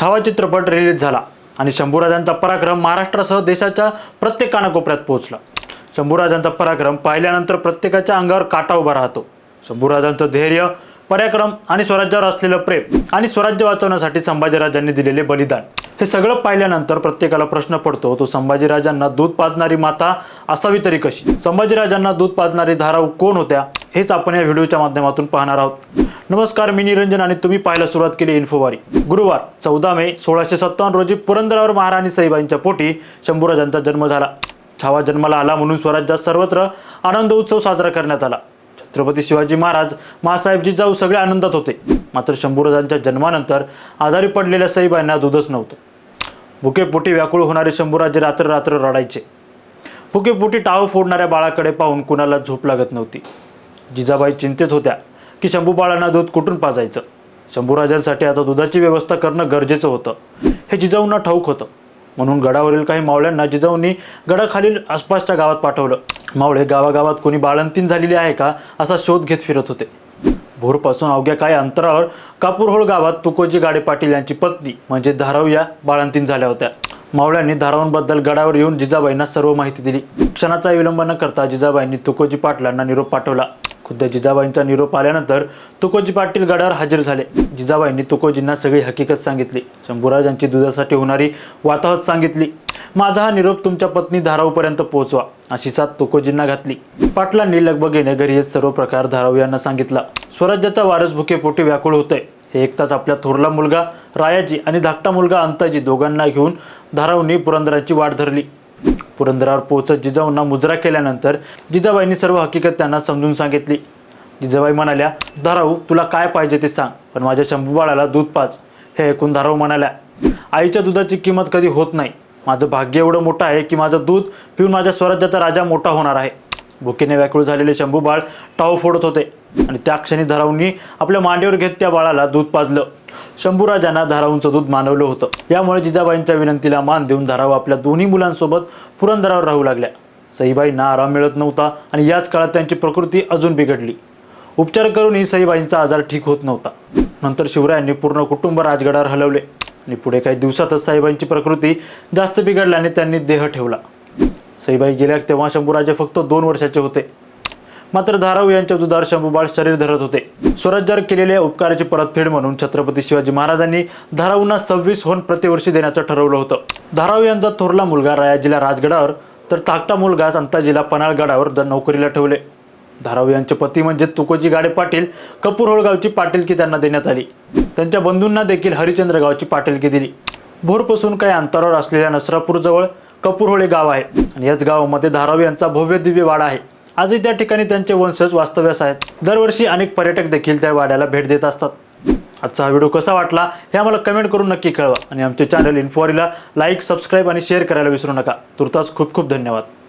छावा चित्रपट रिलीज झाला आणि शंभूराजांचा पराक्रम महाराष्ट्रासह देशाच्या प्रत्येक कानाकोपऱ्यात पोहोचला. शंभूराजांचा पराक्रम पाहिल्यानंतर प्रत्येकाच्या अंगावर काटा उभा राहतो. शंभूराजांचं धैर्य पराक्रम आणि स्वराज्यावर असलेलं प्रेम आणि स्वराज्य वाचवण्यासाठी संभाजीराजांनी दिलेले बलिदान हे सगळं पाहिल्यानंतर प्रत्येकाला प्रश्न पडतो तो संभाजीराजांना दूध पाजणारी माता असावी तरी कशी? संभाजीराजांना दूध पाजणारी धाराऊ कोण होत्या? हेच आपण या व्हिडिओच्या माध्यमातून पाहणार आहोत. नमस्कार मी निरंजन आणि तुम्ही पाहायला सुरुवात केली इन्फोवारी गुरुवार चौदा मे सोळाशे सत्तावन्न रोजी पुरंदरावर महाराणी साहेबांच्या पोटी शंभूराजांचा जन्म झाला. छावा जन्माला आला म्हणून स्वराज्यात सर्वत्र आनंद उत्सव साजरा करण्यात आला. छत्रपती शिवाजी महाराज मासाहेब जिजाऊ सगळे आनंदात होते. मात्र शंभूराजांच्या जन्मानंतर आजारी पडलेल्या सईबाईंना दूधच नव्हतं. भुकेपोटी व्याकुळ होणारे शंभूराजे रात्र रात्र रडायचे. भुकेपोटी टाळू फोडणाऱ्या बाळाकडे पाहून कुणाला झोप लागत नव्हती. जिजाबाई चिंतेत होत्या. की शंभू बाळांना दूध कुठून पाजायचं? शंभूराजांसाठी आता दुधाची व्यवस्था करणं गरजेचं होतं. हे जिजाऊंना ठाऊक होतं. म्हणून गडावरील काही मावळ्यांना जिजाऊंनी गडाखालील आसपासच्या गावात पाठवलं. मावळे गावागावात कोणी बाळंतीन झालेली आहे का असा शोध घेत फिरत होते. भोरपासून अवघ्या काही अंतरावर कापूरहोळ गावात तुकोजी गाडे पाटील यांची पत्नी म्हणजे धाराव या बाळंतीन झाल्या होत्या. मावळ्यांनी धारावांबद्दल गडावर येऊन जिजाबाईंना सर्व माहिती दिली. क्षणाचा विलंब न करता जिजाबाईंनी तुकोजी पाटलांना निरोप पाठवला. खुद्द जिजाबाईंचा निरोप आल्यानंतर तुकोजी पाटील गडावर हजर झाले. जिजाबाईंनी तुकोजींना सगळी हकीकत सांगितली. शंभूराजांची दुधासाठी होणारी वाताहत सांगितली. माझा हा निरोप तुमच्या पत्नी धारावपर्यंत पोहोचवा अशी साथ तुकोजींना घातली. पाटलांनी लगबगीने घरी येत सर्व प्रकार धाराव यांना सांगितला. स्वराज्याचा वारस भुकेपोटी व्याकुळ होतंय. हे एकताच आपल्या थोरला मुलगा रायाजी आणि धाकटा मुलगा अंताजी दोघांना घेऊन धारावनी पुरंदराची वाट धरली. पुरंदरावर पोहोचत जिजाऊंना मुजरा केल्यानंतर जिजाबाईंनी सर्व हकीकत त्यांना समजून सांगितली. जिजाबाई म्हणाल्या धाराऊ तुला काय पाहिजे ते सांग पण माझ्या शंभू बाळाला दूध पाच. हे ऐकून धाराऊ म्हणाल्या आईच्या दुधाची किंमत कधी होत नाही. माझं भाग्य एवढं मोठं आहे की माझं दूध पिऊन माझ्या स्वराज्याचा राजा मोठा होणार आहे. भुकेने व्याकुळ झालेले शंभू बाळ टाव फोडत होते. आणि त्या क्षणी धाराऊंनी आपल्या मांडीवर घेत त्या बाळाला दूध पाजलं. शंभूराजांना धाराऊंचं दूध मानवलं होतं. यामुळे जिजाबाईंच्या विनंतीला मान देऊन धाराव आपल्या दोन्ही मुलांसोबत पुरंदरावर राहू लागल्या. सईबाईंना आराम मिळत नव्हता आणि याच काळात त्यांची प्रकृती अजून बिघडली. उपचार करूनही सईबाईंचा आजार ठीक होत नव्हता. नंतर शिवरायांनी पूर्ण कुटुंब राजगडावर हलवले. आणि पुढे काही दिवसातच साईबाईंची प्रकृती जास्त बिघडल्याने त्यांनी देह ठेवला. सईबाई गेल्या तेव्हा शंभूराजे फक्त दोन वर्षाचे होते. मात्र धाराव यांच्या दुधार शंभूबाळ शरीर धरत होते. स्वराज्यावर केलेल्या उपकाराची परतफेड म्हणून छत्रपती शिवाजी महाराजांनी धाराऊंना सव्वीस होन प्रतिवर्षी देण्याचं ठरवलं होतं. धाराव यांचा थोरला मुलगा रायाजीला राजगडावर तर धाकटा मुलगा अंताजीला पन्हाळगडावर द- नोकरीला ठेवले. धाराव यांचे पती म्हणजे तुकोजी गाडे पाटील कपूरहोळ गावची पाटीलकी त्यांना देण्यात आली. त्यांच्या बंधूंना देखील हरिचंद्र गावची पाटीलकी दिली. भोरपासून काही अंतरावर असलेल्या नसरापूरजवळ कपूरहोळे गाव आहे. आणि याच गावामध्ये धारावी यांचा भव्य दिव्य वाडा आहे. आजही त्या ठिकाणी त्यांचे वंशज वास्तव्यास आहेत. दरवर्षी अनेक पर्यटक देखील त्या वाड्याला भेट देत असतात. आजचा हा व्हिडिओ कसा वाटला हे आम्हाला कमेंट करून नक्की कळवा. आणि आमचे चॅनल इन्फॉरीला लाईक सबस्क्राईब आणि शेअर करायला विसरू नका. तुर्तास खूप खूप धन्यवाद.